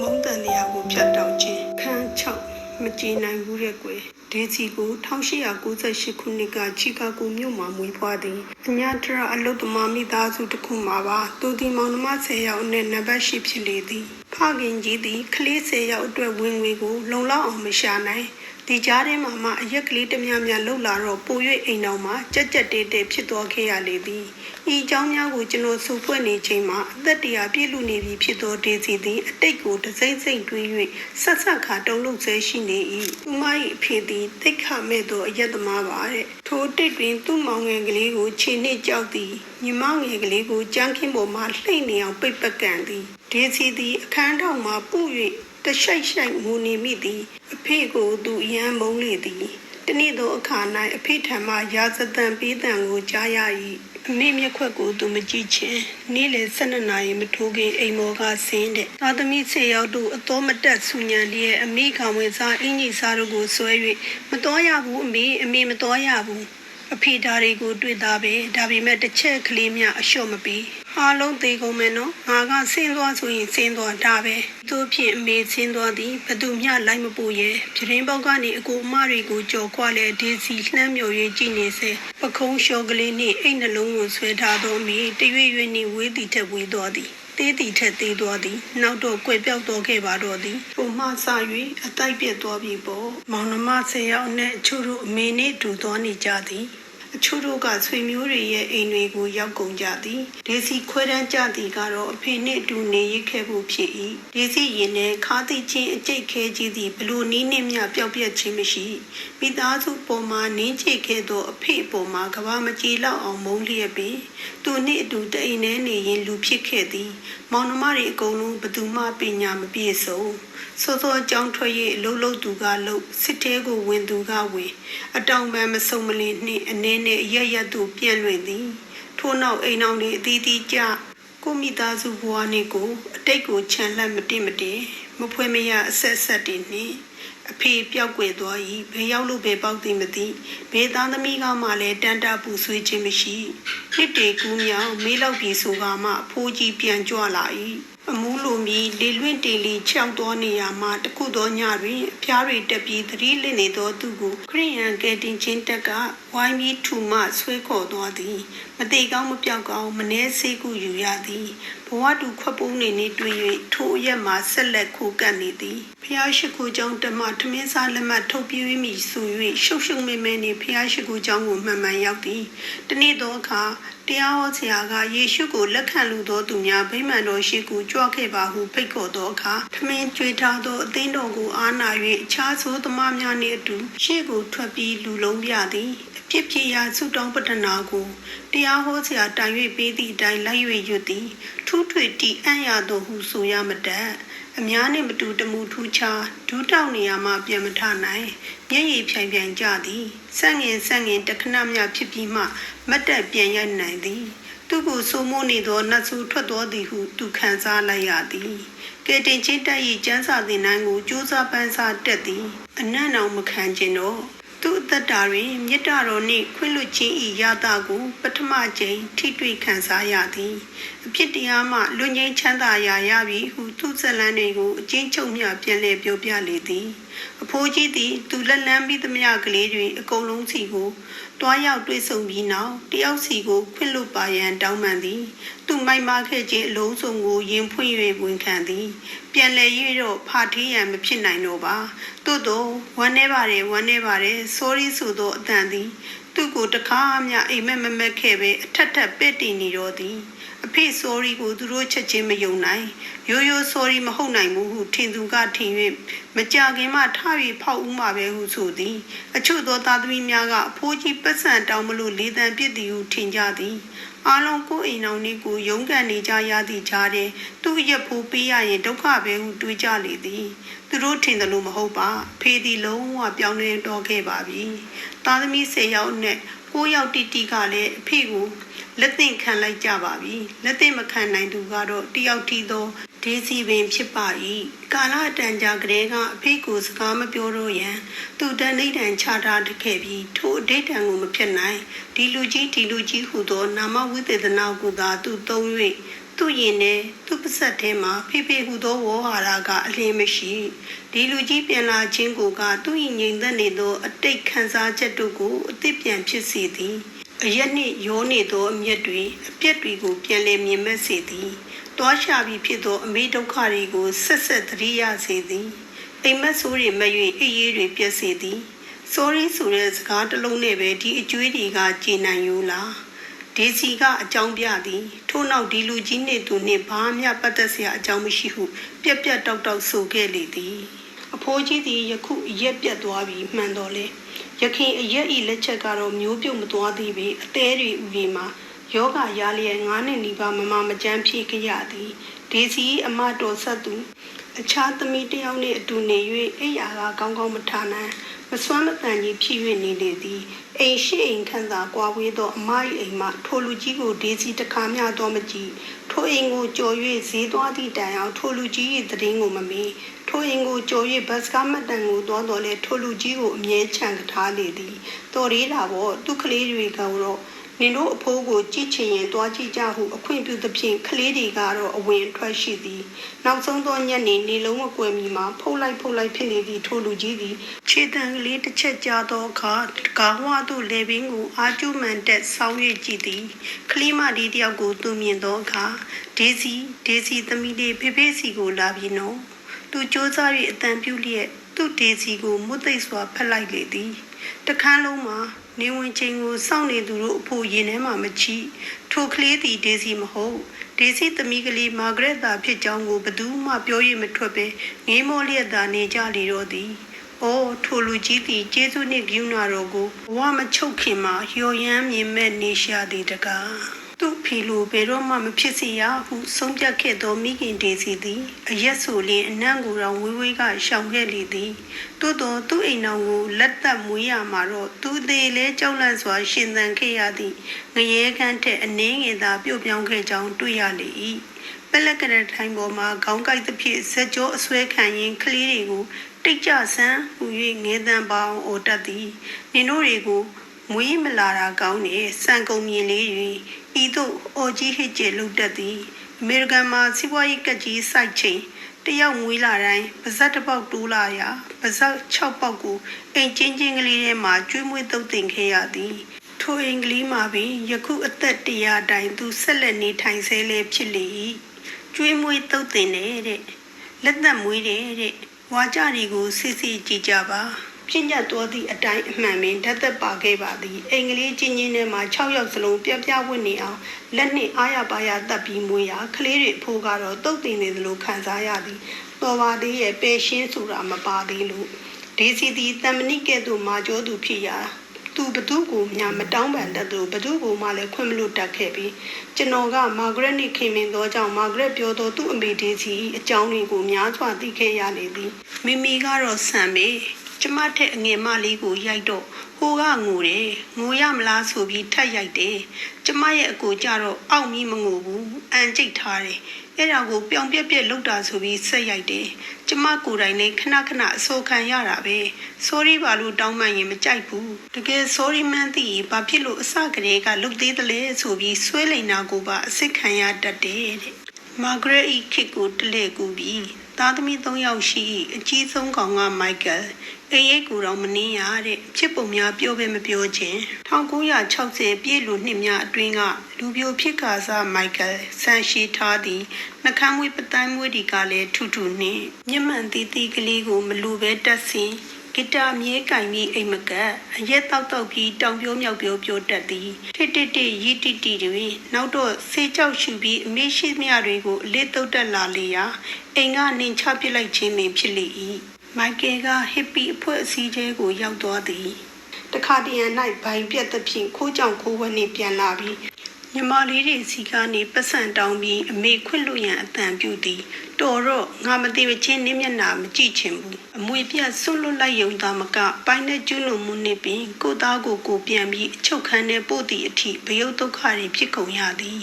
မုံတန်တရားကိုဖြတ်တောက်ခြင်းခန်း6မကြည်နိုင်ဘူးတဲ့ကွယ်ဒေစီကို1898ခုနှစ်ကချီကာဂိုမြို့မှာမွေးဖွားသည်အညာတရအလုတ်သမားမိသားစုတစ်ခုမှာပါသူဒီမောင်နှမ10ယောက်နဲ့နံပါတ်10ဖြစ်လေသည်ဖခင်ကြီးသည်ကလေး10ယောက်အတွက်ဝင်ငွေကိုလုံလောက်အောင်မရှာနိုင် ဒီကြားထဲမှာမှအရက်ကလေးတများများလှုပ်လာတော့ပို၍အိမ်တော်မှာကြက်ကြက်တေးတေးဖြစ်သွားခဲ့ရလေသည်ဤအကြောင်းများကိုကျွန်တော်စုဖွဲ့နေချိန်မှာအသက်တရာပြည့်လူနေပြီဖြစ်သောဒေစီသည်အတိတ်ကိုတစိမ့်စိမ့်တွေး၍ဆက်ဆက်ခါတုံးလုံးဆဲရှိနေ၏သူမ၏အဖေသည်တိတ်ခမဲ့သောအယက်သမားပါတဲ့ထိုတိတ်တွင်သူ့မောင်ငယ်ကလေးကိုခြေနှင့်ကြောက်သည်ညီမငယ်ကလေးကိုကြမ်းခင်းပေါ်မှလှိမ့်နေအောင်ပိတ်ပကံသည်ဒေစီသည်အခန်းထောင်မှပု၍တ ရှိုက်ရှိုက်မူနေမိသည်အဖေကိုသူအယံမုန်းလေသည်တနေ့သောအခါ၌အဖေထံမှရာဇသံပေးတံကိုကြားရ၏အမေမျက်ခွက်ကိုသူမကြည့်ချင်နေ့လေ12နာရီမထိုးခင်အိမ်မော်ကဆင်းတဲ့သာသမီစေရောက်တို့အတော်မတက်ဆူညံလျက်အမိခံဝင်စားအင်ကြီးစားတို့ကိုဆွဲ၍မတော်ရဘူးအမေအမေမတော်ရဘူး အဖေဒါတွေကိုတွေ့သားပဲဒါပေမဲ့တစ်ချက်ကလေးများအလျှော့မပြီးအားလုံးသေးကုန်မယ်နော်ငါကဆင်းသွားဆိုရင်ဆင်းသွားဒါပဲသူဖြင့်အမေဆင်းသွားသည်ဘသူမျှလိုက်မပို့ရဲ့ပြတင်းပေါက်ကနေအကိုအမတွေကိုကြော်ခွာလဲဒေစီလှမ်းမြော်၍ကြည့်နေစေပခုံးလျှော်ကလေးနှင့်အိတ်နှလုံးကိုဆွဲထားသောအမေတရွေ့ရွေ့နှင့်ဝေးသည်ထက်ဝေးသွားသည် သေးသည်ထက်သေးသွားသည်နောက်တော့ကွယ်ပြောက်သွားခဲ့ပါတော့သည်ဟိုမှစ၍အတိုက်ပြက်သွားပြီပေါ့မောင်နှမဆယ်ယောက်နဲ့အချို့တို့အမေနဲ့တူသွားနေကြသည် အချို့တို့ကဆွေမျိုးတွေရဲ့အိမ်တွေကိုရောက်ကုန်ကြသည်ဒေစီခွဲတန်းကြသည်ကတော့အဖေနှင့်အတူနေရခဲ့ဖို့ဖြစ်၏ဒေစီရင်နဲ့ခါးသိချင်းအကျိတ်ခဲကြီးသည်ဘလို့နီးနှင့်မြပျောက်ပြက်ခြင်းမရှိမိသားစုပေါ်မှာနင်းချိခဲ့သောအဖေပေါ်မှာကဘာမကြီးလောက်အောင်မုန်းလျက်ပင်သူနှင့်အတူတအိမ်ထဲနေရင်လူဖြစ်ခဲ့သည် မောင်နှမတွေအကုန်လုံးဘသူမှပညာမပြည့်စုံစောစောအကြောင်းထွက်၍လှုပ်လှုပ်သူကလှုပ်စစ်သေးကိုဝင်သူကဝင်အတောင်ပန်းမစုံမလင်နှင့်အနေနဲ့ရရသူပြန့်လွင့်သည် ထို့နောက်အိမ်အောင်တွေအသီးသီးကြကိုမိသားစုဘဝနဲ့ကိုအတိတ်ကိုခြံလက်မတင်မတင်မဖွဲမရအဆက်ဆက်တည်နှင့်အဖေပြောက်ွယ်သွား၏ဘယ်ရောက်လို့ပဲပေါက်သည်မသိဘေးသားသမီးကမှလည်းတန်တာပူဆွေးခြင်းမရှိနှစ်တေကူးမြောင်မေးလောက်ပြီဆိုကမှအဖိုးကြီးပြန်ကြွလာ၏အမူးလိုမီလေလွင့်တေလီခြောက်သောနေရာမှာတခုသောညတွင်အဖျားတွေတက်ပြီးသတိလစ်နေသောသူကိုခရိယန်ကယ်တင်ချင်းတက်ကဝိုင်းပြီးထူမှဆွဲခေါ်သွားသည်မတိကောင်းမပြောက်ကောင်းမနှဲဆေးကူယူရသည်ဘဝတူခွက်ပုံးနေနေတွေ့၍ထိုအရက်မှာဆက်လက်ခိုကပ်နေသည်ဖျားရှိခိုးကြောင့်တမထမင်းစားလက်မှတ်ထုတ်ပြေးမိဆို၍ရှုပ်ရှုပ်မဲမဲနေဖျားရှိခိုးကြောင့်ကိုမှန်မှန်ရောက်သည်တနေ့သောအခါတရားဟောဆရာကယေရှုကိုလက်ခံလူသောသူများဗိမာန်တော်ရှိကိုကြွခဲ့ပါဟုဖိတ်ခေါ်သောအခါထမင်းကြွေထားသောအသင်းတော်ကိုအားနာ၍အခြားသောသမားများနှင့်အတူရှေ့ကိုထွက်ပြီးလူလုံးပြသည်အဖြစ်ဖြစ်ရာဆုတောင်းပတနာကိုတရားဟောဆရာတိုင်၍ပေးသည့်အတိုင်းလိုက်၍ရွတ်သည်ထူးထွေတီအံ့ရသောဟုဆိုရမတတ်အများနှင့်မတူတမှုထူးခြားဒူးတောက်နေရမှပြန်မထနိုင်မျက်ရည်ဖြိုင်ဖြိုင်ကြသည်ဆက်ငင်ဆက်ငင်တခဏမြဖြစ်ပြီးမှမတ်တက်ပြန်ရနိုင်သည်သူကိုစိုးမိုးနေသောနတ်ဆူထွက်တော်သည်ဟုသူခံစားလိုက်ရသည်ကဲတင်ချင်းတက်၏ကျန်းစာသင်တိုင်းကိုစူးစမ်းပန်းစားတက်သည်အနံ့အောင်မခံခြင်းတော့ သူအသက်တာတွင်မေတ္တာတော်နှင့်ခွင့်လွှတ်ခြင်း၏ရတာကိုပထမကြိမ်ထိတွေ့ခံစားရသည်အဖြစ်တရားမှလွန်ငင်းချမ်းသာရာရပြီဟုသူဇလန်းတွေကိုအချင်းချုပ်မြပြန်လဲပြောပြလေသည် အဖိုးကြီးသည်သူလက်လန်းပြီးသမျှကလေးတွေအကုန်လုံးစီကိုတွားရောက်တွေ့ဆုံပြီးနောက်တယောက်စီကိုခွင့်လွတ်ပါရန်တောင်းပန်သည် သူမိုက်မခဲ့ခြင်းအလုံးစုံကိုရင်ဖွင့်၍ဝန်ခံသည် ပြန်လဲ၍တော့ဖာထေးရန်မဖြစ်နိုင်တော့ပါသို့သောဝမ်းနေပါတယ်ဝမ်းနေပါတယ် sorry ဆိုသောအတန်သည် သူ့ကိုတကားမြအိမ်မက်မမက်ခဲ့ပဲအထက်ထက်ပဲ့တည်နေတော့သည် အဖေ sorry ကိုသူတို့ချက်ချင်းမယုံနိုင်ရိုးရိုး sorry မဟုတ်နိုင်ဘူးဟုထင်သူကထင်၍မကြခင်မှထပြီးဖောက်ဦးမှာပဲဟုဆိုသည် အချို့သောသားသမီးများကအဖိုးကြီးပတ်စံတောင်းမလို့လေးတန်ပြစ်သည်ဟုထင်ကြသည်အားလုံးကိုယ်အိမ်အောင်လေးကိုရုန်းကန်နေကြရသည့်ကြားထဲသူ့ရက်ဖိုးပေးရရင်ဒုက္ခပဲဟုတွေးကြလေသည်သူတို့ထင်တယ်လို့မဟုတ်ပါဖေးသည်လုံးဝပြောင်းလဲတော့ခဲ့ပါပြီသားသမီး၁၀ယောက်နဲ့ ၉ယောက်တိတိကလည်းအဖေကိုလက်သင့်ခံလိုက်ကြပါပြီလက်သင့်မခံနိုင်သူကတော့တယောက်ထီသောဒေးစီပင်ဖြစ်ပါ၏ကာလအတန်ကြာကလေးကအဖေကိုစကားမပြောတော့ရန်သူတန်နေတန်ချထားတခဲ့ပြီးထိုအတိတ်တန်ကိုမဖြစ်နိုင်ဒီလူကြီးဒီလူကြီးဟုသောနာမဝိသေသနာကိုသာသူသုံး၍ သူ့ရင်နဲ့သူ့ပါဇက်ထဲမှာဖေဖေဟူသောဝေါ်ဟာရကအလင်းမရှိဒီလူကြီးပြန်လာခြင်းကိုကသူ့ရင်ငြိမ်သက်နေသောအတိတ်ခံစားချက်တို့ကိုအသစ်ပြန်ဖြစ်စေသည်အရက်နှင့်ရောနေသောအမျက်တွေအပြက်တွေကိုပြန်လည်မြင်မဲ့စေသည်တွားရှာပြီးဖြစ်သောအမေဒုက္ခတွေကိုဆက်ဆက်သတိရစေသည်အိမ်မက်ဆိုးတွေမရွေအေးရေးတွေပြည့်စေသည် sorry ဆိုတဲ့စကားတစ်လုံးနဲ့ပဲဒီအကျွေးတွေကကျေနပ်ယူလား ဒေစီကအကြောင်းပြသည်ထို့နောက်ဒီလူကြီးနှင့်သူနှင့်ဘာမှပတ်သက်စရာအကြောင်းမရှိဟုပြက်ပြက်တောက်တောက်ဆိုခဲ့လေသည်အဖိုးကြီးသည်ယခုအရက်ပြတ်သွားပြီးမှန်တော်လေရခင်အရက်ဤလက်ချက်ကတော့မျိုးပြုတ်မသွားသေးပေအသေးတွေဥဒီမှာယောဂရလျက်ငါးနှစ်နီးပါးမမမကြမ်းဖြစ်ကြရသည်ဒေစီအမတော်ဆက်သူအခြားသမီးတစ်ယောက်နှင့်အတူနေ၍အိယာကကောင်းကောင်းမထားနိုင်မစွမ်းမတန်ကြီးဖြစ်၍နေလေသည် အိမ်ရှိအိမ်ခန့်သာကွာဝေးသောအမ၏အိမ်မှထိုလူကြီးကိုဒေစီတစ်ခါမျှတော့မကြည့်ထိုအိမ်ကိုကြော်၍ဈေးသွားသည့်တိုင်အောင်ထိုလူကြီး၏တည်င်းကိုမမီထိုအိမ်ကိုကြော်၍ဘတ်စကားမတန်ကိုသွားတော်လဲထိုလူကြီးကိုအမြဲချန်ထားလေသည်တော်ရီးတာပေါ့သူကလေးတွေကတော့ နင်တို့အဖိုးကိုကြည့်ချင်ရင်တွားကြည့်ကြဟုအခွင့်ပြုသဖြင့်ကလေးတွေကတော့အဝင်ထွက်ရှိသည်နောက်ဆုံးသောညနေနေလုံးမကွယ်မီမှာဖုတ်လိုက်ဖုတ်လိုက်ဖြစ်နေသည့်ထိုလူကြီးသည်ခြေတံကလေးတစ်ချက်ကြားသောအခါကာဝါသို့လေပင်ကိုအာကျုမှန်တက်ဆောင်း၍ကြည့်သည်ကလေးမဒီတယောက်ကိုသူမြင်သောအခါဒေစီဒေစီသမီးလေးဖေဖေစီကိုလာပြီးနော်သူစ조사၍အတန်ပြုလျက်သူ့ဒေစီကိုမွတ်သိပ်စွာဖက်လိုက်လေသည်တခန်းလုံးမှာ နေဝင်ချိန်ကိုစောင့်နေသူတို့အဖို့ရင်ထဲမှာမချီထိုကလေးသည်ဒေစီမဟုတ်ဒေစီသမီးကလေးမာဂရက်သာဖြစ်ကြောင်းကိုဘသူမှပြောရမထွက်ပဲငေးမောလျက်သာနေကြလေတော့သည်။အိုးထိုလူကြီးသည်ကျေးဇူးနှင့်ဂရုဏာတော်ကိုဘဝမချုပ်ခင်မှာလျော်ရမ်းမြင်မဲ့နေရှာသည်တကား။ သူ့ဖီလိုဘယ်တော့မှမဖြစ်စေရဟုဆုံးဖြတ်ခဲ့သောမိခင်ဒေစီသည်အရက်ဆိုလျင်အနံ့ကိုတောင်ဝေးဝေးကရှောင်ခဲ့လေသည်သို့သောသူ့အိမ်တော်ကိုလက်သက်မွေးရမှာတော့သူသေးလဲကြောက်လန့်စွာရှင်သန်ခဲ့ရသည့်ငရဲခန်းထက်အနှင်းငယ်သာပြုတ်ပြောင်းခဲ့ကြောင်းတွေ့ရလေ၏ပလက်ကရထိုင်ပေါ်မှာခေါင်းကိုက်သဖြင့်ဇက်ကြောအဆွဲခံရင်းကလေးတွေကိုတိတ်ကြဆန်းဟူ၍ငဲတန်ပေါင်းအိုတတ်သည်နင်တို့တွေကို မွေးမလာတာကောင်းနေစံကုန်မြင်လေး၍ဤသို့အော်ကြီးဟစ်ကျဲလုပ်တတ်သည်အမေရိကန်မှာစီးပွားရေးကကြီးစိုက်ချိန်တယောက်မွေးလာတိုင်းပါဇက်တစ်ပေါက်တိုးလာရာပါဇက်6ပေါက်ကိုအိမ်ချင်းချင်းကလေးထဲမှာကျွေးမွေးတုပ်တင်ခဲ့ရသည်ထိုအိမ်ကလေးမှာပင်ယခုအသက်တရာတိုင်သူဆက်လက်နေထိုင်ဆဲလဲဖြစ်လေ၏ကျွေးမွေးတုပ်တင်တဲ့လက်သက်မွေးတဲ့ဝါကြတွေကိုစစ်စစ်ကြည့်ကြပါ ပြညတ်တော်သည့်အတိုင်းအမှန်ပင်ဓာတ်သက်ပါခဲ့ပါသည်အင်္ဂလိပ်ချင်းချင်းထဲမှာ6ယောက်စလုံးပြပြဝတ်နေအောင်လက်နှင့်အားရပါရတပ်ပြီးမွေးရာကလေးတွေအဖိုးကတော့တုတ်တင်နေသလိုခံစားရသည်တော်ပါသေးရဲ့ပေရှင်းဆိုတာမပါသေးလို့ဒေစီသည်တမဏိကဲ့သို့မာကျောသူဖြစ်ရာသူဘသူကိုညာမတောင်းပန်တတ်သူဘသူကိုမှလည်းခွင့်မလို့တတ်ခဲ့ပြီးကျွန်တော်ကမာဂရက်နဲ့ခင်မင်သောကြောင့်မာဂရက်ပြောသောသူ့အမေဒေစီအကြောင်းတွေကိုများစွာသိခဲ့ရလေသည်မိမိကတော့ဆံမေ ကျမထက်အငယ်မလေးကိုရိုက်တော့ဟိုကငိုတယ်ငိုရမလားဆိုပြီးထပ်ရိုက်တယ်ကျမရဲ့အကိုကြတော့အောက်မီးမငိုဘူးအန်ကျိတ်ထားတယ်အဲ့ဒါကိုပြောင်ပြက်ပြက်လောက်တာဆိုပြီးဆက်ရိုက်တယ်ကျမကိုယ်တိုင်လည်းခဏခဏအဆိုခံရတာပဲ sorry ပါလို့တောင်းမှရင်မကြိုက်ဘူးတကယ် sorry မှန်းသိရင်ဘာဖြစ်လို့အစကတည်းကလုတ်သေးတယ်လဲဆိုပြီးဆွဲလိန်နာကိုပါအစ်စ်ခံရတတ်တယ်တဲ့မာဂရက်ဤခစ်ကိုတလဲကူပြီးသားသမီး၃ယောက်ရှိအကြီးဆုံးကောင်ကမိုက်ကယ် အိမ်ရိတ်ကိုတော့မနှင်းရတဲ့ဖြစ်ပုံများပြောပဲမပြောခြင်း1960ပြည့်လူနှစ်များအတွင်းကလူပြိုဖြစ်ကာစားမိုက်ကယ်ဆန်ရှိထားသည်နှကမ်းမွေးပတိုင်းမွေးဒီကလည်းထူထူနှင့်မျက်မှန်သေးသေးကလေးကိုမလူပဲတက်ဆင်းဂီတာမြဲကင်ပြီးအိမ်မကက်အရက်တောက်တောက်ပြီးတောင်ပြောမြောက်ပြောပြောတတ်သည်တစ်တစ်တစ်ရီတီတီတွေနောက်တော့ဆေးကြောက်ရှူပြီးအမေရှိမြတွေကိုအလေးတုတ်တက်လာလေရာအိမ်ကနင်ချပစ်လိုက်ခြင်းပင်ဖြစ်လေ၏ မိုက်ကယ်ကဟစ်ပီအဖွဲ့အစည်းထဲကိုရောက်သွားသည်တခါတရံ၌ဘိုင်ပြက်သဖြင့်ခိုးကြောင်ခိုးဝဲနှင့်ပြန်လာပြီးညီမလေးတွေစီကနေပတ်စံတောင်းပြီးအမေခွင့်လို့ရန်အတန်ပြုသည်တော်တော့ငါမသိမချင်းနင်းမျက်နာမကြည့်ချင်ဘူးအမွေပြတ်ဆွလွတ်လိုက်ယုံသားမကပိုင်းနဲ့ကျွလွန်မှုနှင့်ပင်ကိုသားကိုကိုပြန်ပြီးအချုပ်ခန်းထဲပို့သည့်အထိဘယုတ်ဒုက္ခတွေဖြစ်ကုန်ရသည်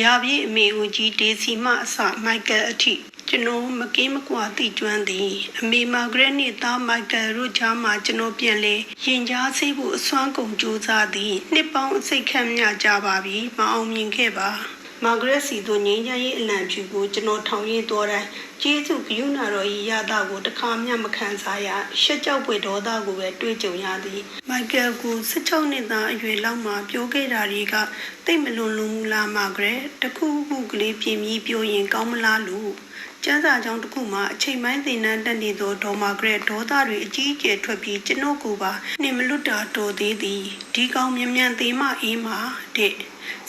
ရာပြည့်အမေဦးကြီးဒေစီမအစမိုက်ကယ်အထိ ကျွန်တော်မကင်းမကွာသိကျွမ်းသည်အမေမာဂရက်နှင့်သားမိုက်ကယ်တို့ကြားမှာကျွန်တော်ပြန်လဲရင်ကြားဆေးဖို့အစွမ်းကုန်ကြိုးစားသည်နှစ်ပေါင်းအစိတ်ခန့်မြကြပါပြီမအောင်မြင်ခဲ့ပါမာဂရက်စီတို့ငြိမ်းချမ်းရေးအလံဖြူကိုကျွန်တော်ထောင်ရင်းတော်တိုင်းကျေးဇူးဂရုဏာတော်ဤရတာကိုတခါမျှမခံစားရရှက်ကြောက်ပွေဒေါသကိုပဲတွေ့ကြုံရသည်မိုက်ကယ်ကို16နှစ်သားအရွယ်လောက်မှပြောခဲ့တာတွေကတိတ်မလွန်လွန်မူလားမာဂရက်တခုခုကလေးပြင်ပြီးပြောရင်ကောင်းမလားလို့ ကျန်းစာကြောင်းတစ်ခုမှအချိန်ပိုင်းသင်တန်းတက်နေသောဒေါ်မာဂရက်ဒေါသတွေအကြီးအကျယ်ထွက်ပြီးကျွန်ုပ်ကိုပါနှင်မလွတ်တာတော်သေးသည်ဒီကောင်မြ мян သေးမအေးမှာတဲ့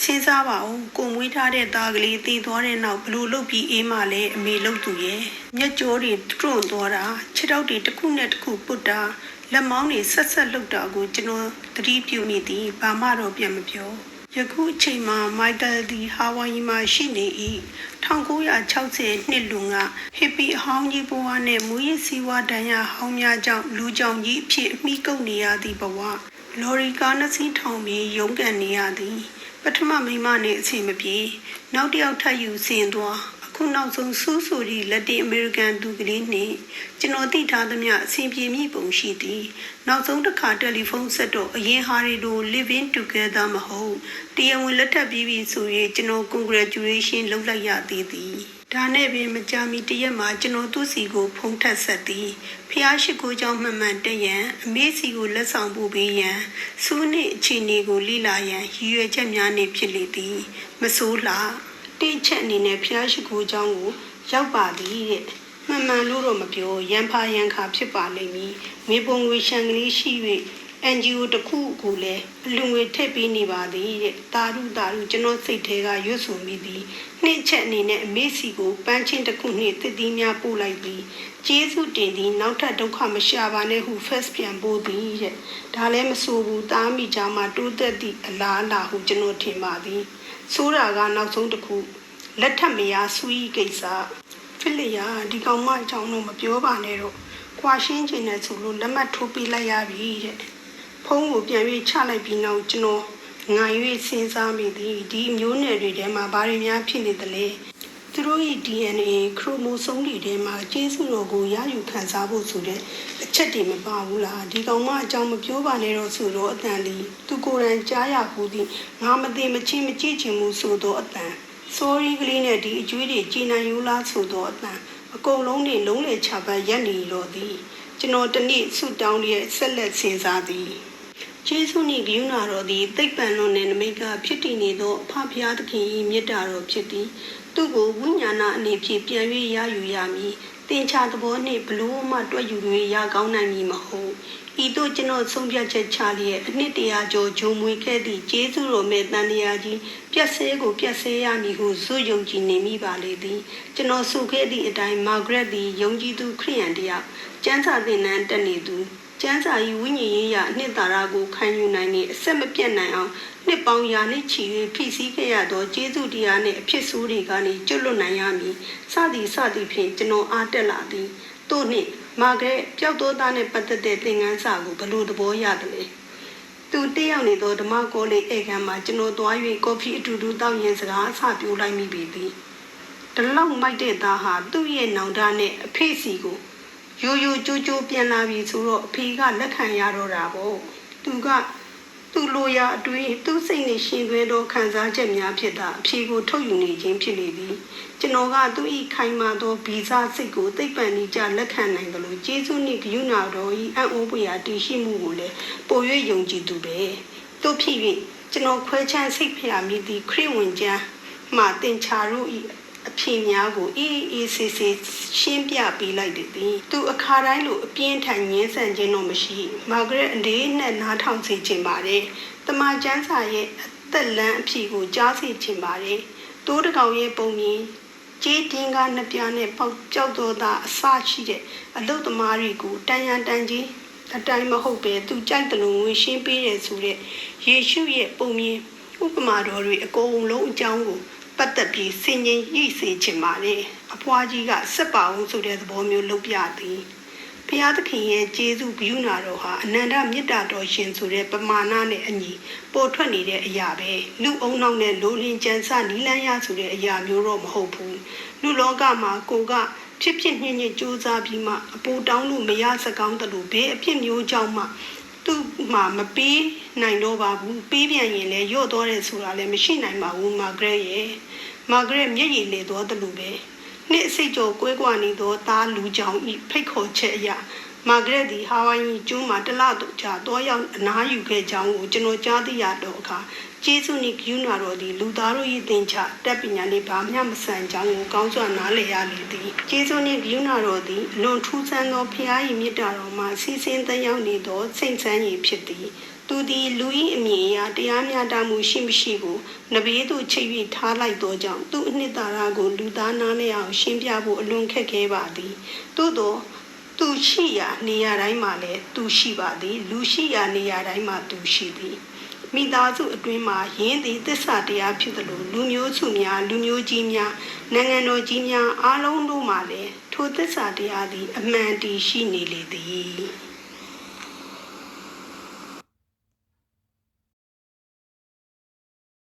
စဉ်းစားပါဦးကိုမွေးထားတဲ့သားကလေးတည်သွားတဲ့နောက်ဘလို့လုတ်ပြီးအေးမှလဲအမေလုတ်သူရဲ့မျက်ကြောတွေတွန့်သွားတာခြေထောက်တွေတစ်ခုနဲ့တစ်ခုပုတ်တာလက်မောင်းတွေဆက်ဆက်လုတ်တာကိုကျွန်တော်သတိပြုမိသည်ဘာမှတော့ပြန်မပြော ယခုအချိန်မှာမိုက်ကယ်ဒီဟာဝိုင်ယီမှာရှိနေ၏1960နှစ်လွန်ကဟစ်ပီအဟောင်းကြီးဘဝနဲ့မူရစ်စီဝါဒဏ်ရဟောင်းများကြောင့်လူကြောင်ကြီးအဖြစ်အမိကုတ်နေရသည့်ဘဝလော်ရီကားနှစ်စီးထောင်ပြီးရုန်းကန်နေရသည် ပထမမိန်းမနဲ့အချိန်မပြေနောက်တစ်ယောက်ထပ်ယူဆင်သွားအ ခုနောက်ဆုံးစူးဆူဒီလက်တင်အမေရိကန်သူကလေးနှင့်ကျွန်တော်သိထားသမျှအဆင်ပြေမိပုံရှိသည်နောက်ဆုံးတစ်ခါတယ်လီဖုန်းဆက်တော့အရင်ဟာရီတို့ living together မဟုတ်တရားဝင်လက်ထပ်ပြီးပြီဆိုရင်ကျွန်တော် congratulation လုပ်လိုက်ရသေးသည်ဒါနဲ့ပင်မကြာမီတရက်မှာကျွန်တော်သူ့စီကို ဖုန်းထက်ဆက်သည်ဖះရှိခိုးကြောင့်မှန်မှန်တက်ရန်အမေစီကိုလက်ဆောင်ပို့ပေးရန်စူးနှင့်အခြေအနေကိုလိလာရန်ရည်ရွယ်ချက်များနှင့်ဖြစ်လေသည် မဆိုးလား တိချက်အနေနဲ့ဖျားရှိခိုးเจ้าကိုရောက်ပါသည်တဲ့မှန်မှန်လို့တော့မပြောရန်ဖာရန်ခါဖြစ်ပါလိမ့်မည်ငွေပုံငွေရှန်ကလေးရှိ၍ NGO တခုကိုလည်းအလူငွေထည့်ပေးနေပါသည်တဲ့တာရုတာရုကျွန်တော်စိတ်ထဲကရွတ်ဆိုမိသည်နှစ်ချက်အနေနဲ့အမေစီကိုပန်းချင်းတစ်ခုနှင့်တည်တည်များပို့လိုက်ပြီးကျေးဇူးတင်သည်နောက်ထပ်ဒုက္ခမရှာပါနဲ့ဟု first ပြန်ပို့သည်တဲ့ဒါလည်းမဆိုဘူးတားမိကြမှာတိုးသက်သည့်အလားအလာဟုကျွန်တော်ထင်ပါသည်ဆိုးတာကနောက်ဆုံးတစ်ခုလက်ထပ်မရဆူဤကိစ္စဖိလျာဒီကောင်မအကြောင်းတော့မပြောပါနဲ့တော့ခွာရှင်းခြင်းနဲ့ဆိုလို့လက်မှတ်ထိုးပေးလိုက်ရပြီတဲ့ဖု န်းကိုပြန်ပြီးချလိုက်ပြီးနောက်ကျွန်တော်ငါ၍စဉ်းစားမိသည်ဒီမျိုးနယ်တွေထဲမှာဘာတွေများဖြစ်နေသလဲသူတို့ရဲ့ DNA ခရိုမိုဆိုးတွေထဲမှာကျေးဇူးတော်ကိုရယူခံစားဖို့ဆိုတဲ့အချက်တွေမပါဘူးလားဒီကောင်မအကြောင်းမပြောပါနဲ့တော့ဆိုတော့အတန်လီသူကိုယ်တိုင်ကြားရဘူးသည်ငါမသိမချင်းမကြည့်ချင်ဘူးဆိုတော့အတန် sorry ကလေးနဲ့ဒီအကျွေးတွေကြည်နိုင်ယူလားဆိုတော့အတန်အကုန်လုံးတွေလုံးလေချပတ်ရက်နေတော့သည်ကျွန်တော်တနေ့ဆူတောင်းရဲ့ဆက်လက်စဉ်းစားသည် ကျေးဇူးနှင့်ဂရုဏာတော်သည်သိပ္ပံလွန်တဲ့နမိတ်ကဖြစ်တည်နေသောအဖဖျားသခင်၏မေတ္တာတော်ဖြစ်သည်သူ့ကိုဝိညာဏအနေဖြင့်ပြန်၍ရယူရမည်တင်ချသဘောနှင့်ဘလို့မှတွက်ယူ၍ရကောင်းနိုင်မည်မဟုတ်ဤသို့ကျွန်တော်ဆုံးဖြတ်ချက်ချလျက်အနှစ်တရာကျော်ဂျုံမွေခဲ့သည့်ကျေးဇူးတော်မဲ့တန်တရားကြီးပြက်ဆဲကိုပြက်ဆဲရမည်ဟုဇွယုံကြည်နေမိပါလေသည်ကျွန်တော်ဆိုခဲ့သည့်အတိုင်းမာဂရက်သည်ယုံကြည်သူခရိယန်တယောက်ကျမ်းစာသင်တန်းတက်နေသူ ကျမ်းစာ၏ဝိညာဉ်ရေးရအနှစ်သာရကိုခံယူနိုင်နေအဆက်မပြတ်နိုင်အောင်နှစ်ပေါင်းရာနှစ်ချီ၍ဖိစီးခဲ့ရသောကျေးဇူးတရားနှင့်အဖြစ်ဆိုးတွေကနေကျွတ်လွတ်နိုင်ရမည်စသည်စသည်ဖြင့်ကျွန်တော်အားတက်လာသည်တို့နှင့်မာဂရက်ပျောက်သောသားနှင့်ပတ်သက်တဲ့သင်ခန်းစာကိုဘလို့သဘောရတယ်လဲသူတယောက်နေသောဓမ္မကောလေးဧကန်မှာကျွန်တော်သွား၍ကော်ဖီအတူတူတောက်ရင်စကားအဆပြိုးလိုက်မိပြီသည်တလောက်မိုက်တဲ့သားဟာသူ့ရဲ့နောင်တနဲ့အဖေစီကို ရိုးရိုးကြိုးကြိုးပြန်လာပြီဆိုတော့အဖေကလက်ခံရတော့တာပေါ့သူကသူ့လိုရာအတွေ့သူ့စိတ်နဲ့ရှင်သွဲသောခံစားချက်များဖြစ်တာအဖြေကိုထုတ်ယူနေခြင်းဖြစ်လေသည်ကျွန်တော်ကသူ့ဤခိုင်မာသောဗီဇစိတ်ကိုသိပ္ပံဤကြလက်ခံနိုင်တယ်လို့ကျေးဇူးနှင့်ဂရုဏာတော်ဤအံ့ဩဖွယ်ရာတည်ရှိမှုကိုလည်းပို၍ယုံကြည်သူပဲတို့ဖြစ်၍ကျွန်တော်ခွဲခြားစိတ်ဖျားမိသည့်ခရစ်ဝင်ကျမ်းမှတင်ချာတို့ဤ အဖြေများကိုအေးအေးဆေးဆေးရှင်းပြပေးလိုက်သည်သူအခါတိုင်းလိုအပြင်းထန်ငင်းဆန်ခြင်းတော့မရှိမာဂရက်အနေနဲ့နားထောင်စေခြင်းပါတယ်တမန်ကျန်းစာရဲ့အသက်လန်းအဖြေကိုကြားစေခြင်းပါတယ်တိုးတကောင်ရဲ့ပုံမြင်ကျေးတင်းကားနှစ်ပြားနဲ့ပေါက်ကြောက်တော်သားအစရှိတဲ့အလုတ်သမားတွေကိုတန်ရန်တန်ကြီးအတိုင်းမဟုတ်ပဲသူကြိုက်တယ်လို့ဝင်ရှင်းပေးတယ်ဆိုတဲ့ယေရှုရဲ့ပုံမြင်ဥပမာတော်တွေအကုန်လုံးအကြောင်းကို ပတ်သက်ပြီးဆင်ញင်ရိစေချင်ပါလေအဖွားကြီးကစက်ပါအောင်ဆိုတဲ့သဘောမျိုးလုပ်ပြသည်ဘုရားသခင်ရဲ့ကျေးဇူးဂရုဏာတော်ဟာအနန္တမေတ္တာတော်ရှင်ဆိုတဲ့ပမာဏနဲ့အညီပေါ်ထွက်နေတဲ့အရာပဲလူအုံနောက်နဲ့လိုလင်းကြံစနီးလန်းရဆိုတဲ့အရာမျိုးတော့မဟုတ်ဘူးလူလောကမှာကိုကဖြစ်ဖြစ်ညင်ညင်စူးစမ်းပြီးမှအပူတောင်းလို့မရစကောင်းတယ်လို့ဘယ်အဖြစ်မျိုးကြောင့်မှ သူသူ့မှာမပေးနိုင်တော့ပါဘူးပေးပြန်ရင်လည်းရော့တော့တယ်ဆိုတာလည်းမရှိနိုင်ပါဘူးမာဂရက်ရဲ့မာဂရက်မျက်ရည်လေတော့တယ်လို့ပဲနှစ်အစိတ်ကျော်ကွဲကွာနေသောသားလူကြောင့်ဤဖိတ်ခေါ်ချက်အရာ မာဂရက်သည်ဟာဝိုင်ယီကျွန်းမှာတလတော့ကြာတော့ရောက်အနားယူခဲ့ကြောင်းကိုကျွန်တော်ကြားသိရတော့အခါကျေးဇူးနှင့်ဂရုဏာတော်သည်လူသားတို့၏သင်္ချတက်ပညာနှင့်ဘာမျှမဆန်ကြောင်းကိုကောင်းစွာနားလည်ရလေသည်ကျေးဇူးနှင့်ဂရုဏာတော်သည်အလွန်ထူးဆန်းသောဖရာ၏မေတ္တာတော်မှစီစဉ်သက်ရောက်နေသောစိတ်ဆန်းရည်ဖြစ်သည်သူသည်လူ၏အမြင်အရတရားမျှတမှုရှိမရှိကိုနဘေးသို့ချိတ်၍ထားလိုက်သောကြောင့်သူ့အနှစ်သာရကိုလူသားနားလည်အောင်ရှင်းပြဖို့အလွန်ခက်ခဲပါသည်သို့သော သူရှိရာနေရာတိုင်းမှာလည်းသူရှိပါသည် လူရှိရာနေရာတိုင်းမှာသူရှိသည်မိသားစုအတွင်းမှာယင်းသည်သစ္စာတရားဖြစ်သလိုလူမျိုးစုများလူမျိုးကြီးများနိုင်ငံတော်ကြီးများအားလုံးတို့မှာလည်းထိုသစ္စာတရားသည် အမှန်တည်ရှိနေလေသည်